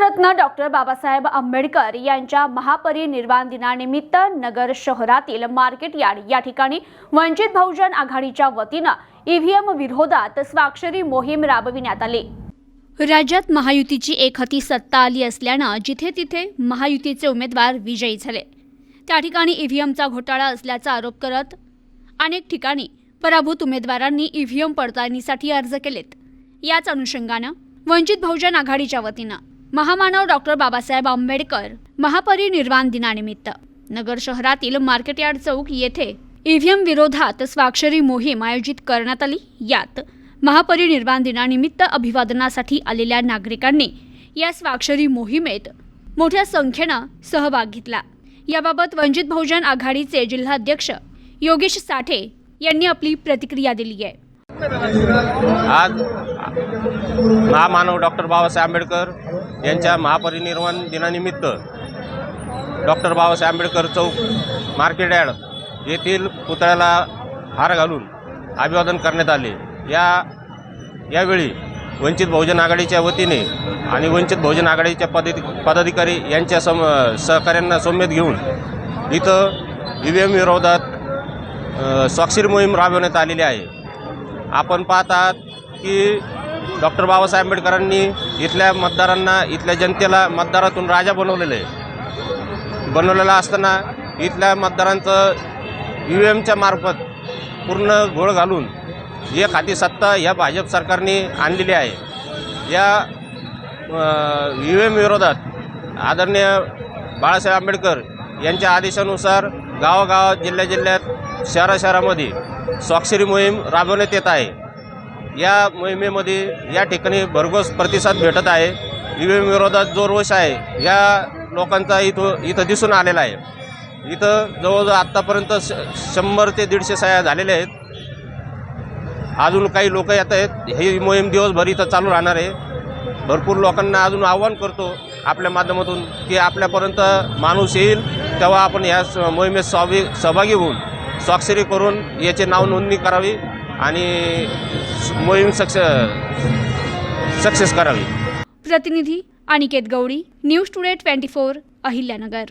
Bharat Ratna doctor Babasaheb Ambedkar यांच्या महापरिनिर्वाण दिनानिमित्त नगर शहरातील मार्केट यार्ड या ठिकाणी वंचित बहुजन आघाडीच्या वतीनं ईव्हीएम विरोधात स्वाक्षरी मोहीम राबविण्यात आली. राज्यात महायुतीची एकहाती सत्ता आली असल्यानं जिथे तिथे महायुतीचे उमेदवार विजयी झाले. त्या ठिकाणी ईव्हीएमचा घोटाळा असल्याचा आरोप करत अनेक ठिकाणी पराभूत उमेदवारांनी ईव्हीएम पडताळणीसाठी अर्ज केलेत. याच अनुषंगानं वंचित बहुजन आघाडीच्या वतीनं महामानव डॉक्टर बाबासाहेब आंबेडकर महापरिनिर्वाण दिनानिमित्त. नगर शहरातील मार्केटयार्ड चौक येथे ईव्हीएम विरोधात स्वाक्षरी मोहीम आयोजित करण्यात आली. यात महापरिनिर्वाण दिनानिमित्त अभिवादनासाठी आलेल्या नागरिकांनी या स्वाक्षरी मोहिमेत मोठ्या संख्येनं सहभाग घेतला. याबाबत वंचित बहुजन आघाडीचे जिल्हाध्यक्ष योगेश साठे यांनी आपली प्रतिक्रिया दिली आहे. आज महामानव डॉक्टर बाबासाहेब आंबेडकर यांच्या महापरिनिर्वाण दिनानिमित्त डॉक्टर बाबासाहेब आंबेडकर चौक मार्केट यार्ड येथील पुतळ्याला हार घालून अभिवादन करण्यात आले. या यावेळी वंचित बहुजन आघाडीच्या वतीने आणि वंचित बहुजन आघाडीच्या पद पदाधिकारी यांच्या सम सहकाऱ्यांना सौम्यत घेऊन इथं ई व्ही एम विरोधात स्वाक्षरी मोहीम राबवण्यात आलेली आहे. आपण पाहत आहात की डॉक्टर बाबासाहेब आंबेडकरांनी इथल्या मतदारांना इथल्या जनतेला मतदारातून राजा बनवलेले. आहे बनवलेलं असताना इथल्या मतदारांचं यू एमच्या मार्फत पूर्ण घोळ घालून एक हाती सत्ता ह्या भाजप सरकारने आणलेली आहे. या यू एम विरोधात आदरणीय बाळासाहेब आंबेडकर यांच्या आदेशानुसार गावागावात जिल्ह्या जिल्ह्यात शहरा शहरामध्ये स्वाक्षरी मोहीम राबवण्यात येत आहे. या मोहिमेमध्ये या ठिकाणी भरघोस प्रतिसाद भेटत आहे. ई व्ही विरोधात जो रोष आहे. या लोकांचा इथं इथं दिसून आलेला आहे. इथं जवळजवळ आत्तापर्यंत श शंभर ते दीडशे सह्या झालेल्या आहेत. अजून काही लोक येत आहेत. ही मोहीम दिवसभर इथं चालू राहणार आहे. भरपूर लोकांना अजून आव्हान करतो आपल्या माध्यमातून की आपल्यापर्यंत माणूस येईल तेव्हा आपण या स- मोहिमेत सहभागी सहभागी होऊन स्वाक्षरी करून याचे नाव नोंदणी करावी आणि मोहीम सक्स सक्सेस करावी. प्रतिनिधी Aniket Gaudi news today twenty four Ahilyanagar.